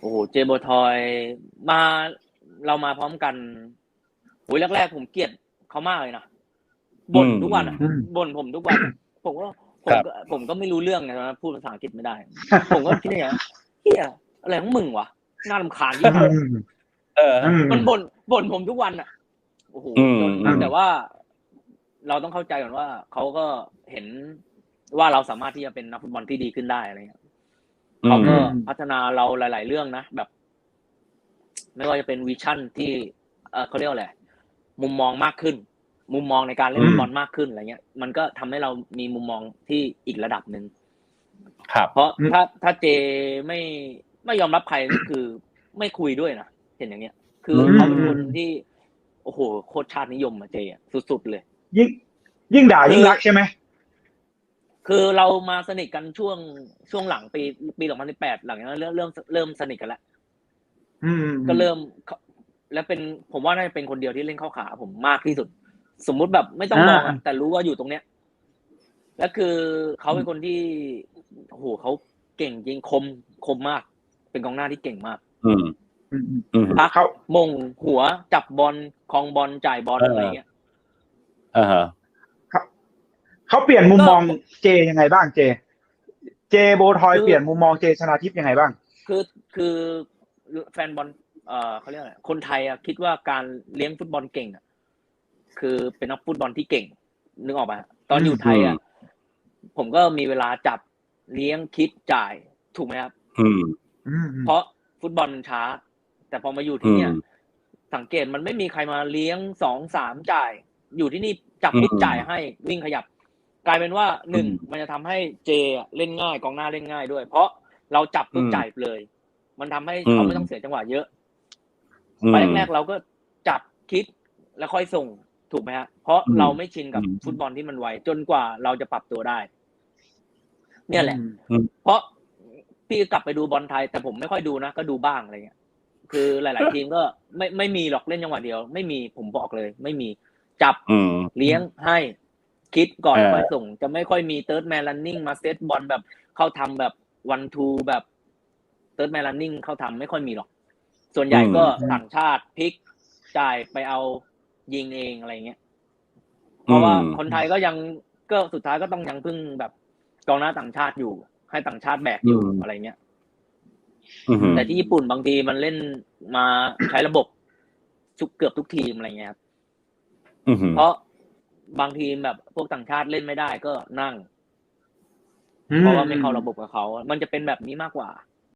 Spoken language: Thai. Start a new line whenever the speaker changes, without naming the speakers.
โอ้โหเจโบทอยมาเรามาพร้อมกันโอ้ยแรกๆผมเกลียดเขามากเลยนะบ่นทุกวันอะ
อืม
บ่นผมทุกวันอะผมก็ผมก็ผมก็ไม่รู้เรื่องไงนะพูดภาษาอังกฤษไม่ได้ ผมก็คิดอย่างเงี้ยเฮียอะไรของมึงวะน่ารำคาญยิ่ง
อืม
เออ
อืม
มันบ่นบ่นผมทุกวันอะโอ้โห
อืม
จน
อืม
แต่ว่า เราต้องเข้าใจก่อนว่าเขาก็เห็นว่าเราสามารถที่จะเป็นนักฟุตบอลที่ดีขึ้นได้อะไรเงี้ย เขาก็พัฒนาเราหลาย ๆ เรื่องนะแบบ ไม่ว่าจะเป็นวิชั่นที่เออเขาเรียกว่าอะไรมุมมองมากขึ้น มุมมองในการเล่น
อืม
ฟุตบอลมากขึ้นอะไรเงี้ย มันก็ทำให้เรามีมุมมองที่อีกระดับหนึ่ง
ครับ
เพราะถ้าถ้าเจไม่ไม่ยอมรับใครนี่คือ ไม่คุยด้วยนะเห็นอย่างเงี้ย คือ
ม
เขาเป็นคนที่โอ้โหโคตรชาตินิยมอะเจอะสุดๆเลย
ยิ่งยิ่งด่ายิ่งรักใช่ไหม
คือเรามาสนิทกันช่วงช่วงหลังปีปี2018หลังจากนั้นเริ่มเริ่มเริ่มสนิทกันแล้ว
อืม
ก็เริ่มเข้าแล้วเป็นผมว่าน่าจะเป็นคนเดียวที่เล่นเข้าขา ผมมากที่สุด สมมุติแบบไม่ต้องมองอะแต่รู้ว่าอยู่ตรงเนี้ยแล้วคือเขาเป็นคนที่โอ้โหเขาเก่งจริงคมคมมาก เป็นกองหน้าที่เก่งมาก
อืม
อืมอืม
อืม
พัก
เขา
มงหัวจับบอลคลองบอลจ่ายบอล
เอออ
อะไรเงี้ย
อ่าฮะ
เขาเปลี่ยนมุมมอง
ก็
เจยังไงบ้างเจ เจโบทอย
คือ
เปลี่ยนมุมมองเจชนาทิพย์ยังไงบ้าง
คือคือแฟนบอลเอ่อเขาเรียกอะไรคนไทยอะคิดว่าการเลี้ยงฟุตบอลเก่งอะคือเป็นนักฟุตบอลที่เก่ง นึกออกปะตอนอยู่ไทยอะผมก็มีเวลาจับเลี้ยงคิดจ่ายถูกไหมครับ
อืม
อืมอืม
เพราะฟุตบอลมันช้า แต่พอมาอยู่ที่เนี่ย
อืม
สังเกตมันไม่มีใครมาเลี้ยงสองสามจ่าย อยู่ที่นี่จับปุ๊บ
อืม
จ่ายให้วิ่งขยับ กลายเป็นว่าหนึ่ง
อืม
มันจะทำให้เจอะเล่นง่ายกองหน้าเล่นง่ายด้วย เพราะเราจับปุ๊บ
อืม
จ่ายเลย มันทำให้
อืม
เขาไม่ต้องเสียจังหวะเยอะ
อืม
ไปแรกๆเราก็จับคิดแล้วค่อยส่งถูกไหมฮะเพราะ
อืม
เราไม่ชินกับ
อืม
ฟุตบอลที่มันไวจนกว่าเราจะปรับตัวได้ เนี่ยแหละ
อืม
เพราะพี่กลับไปดูบอลไทย แต่ผมไม่ค่อยดูนะก็ดูบ้างอะไรเงี้ยคือหลาย ๆ ทีมก็ไม่ไม่มีหรอกเล่นจังหวะเดียว ไม่มีผมบอกเลย ไม่มีจับ
อืม
เลี้ยงให้ คิดก่อน
เออ
ค่อยส่ง จะไม่ค่อยมีเติร์ดแมนลันนิ่งมาเซตบอลแบบเข้าทำแบบวันทูแบบเติร์ดแมนลันนิ่งเข้าทำไม่ค่อยมีหรอก ส่วนใหญ่ก็
อืม
ต่างชาติพลิกจ่ายไปเอายิงเองอะไรเงี้ยเพราะว่า
อืม
คนไทยก็ยังก็สุดท้ายก็ต้องยังพึ่งแบบกองหน้าต่างชาติอยู่ ให้ต่างชาติแบกอยู่
อืม
อะไรเงี้ย
อืม
แต่ที่ญี่ปุ่นบางทีมันเล่นมาใช้ระบบทุกเกือบทุกทีมอะไรเงี้ยครับ
อืม
เพราะ บางทีมแบบพวกต่างชาติเล่นไม่ได้ก็นั่ง
อื
เพราะว่าไม่เข้าระบบกับเขา มันจะเป็นแบบนี้มากกว่า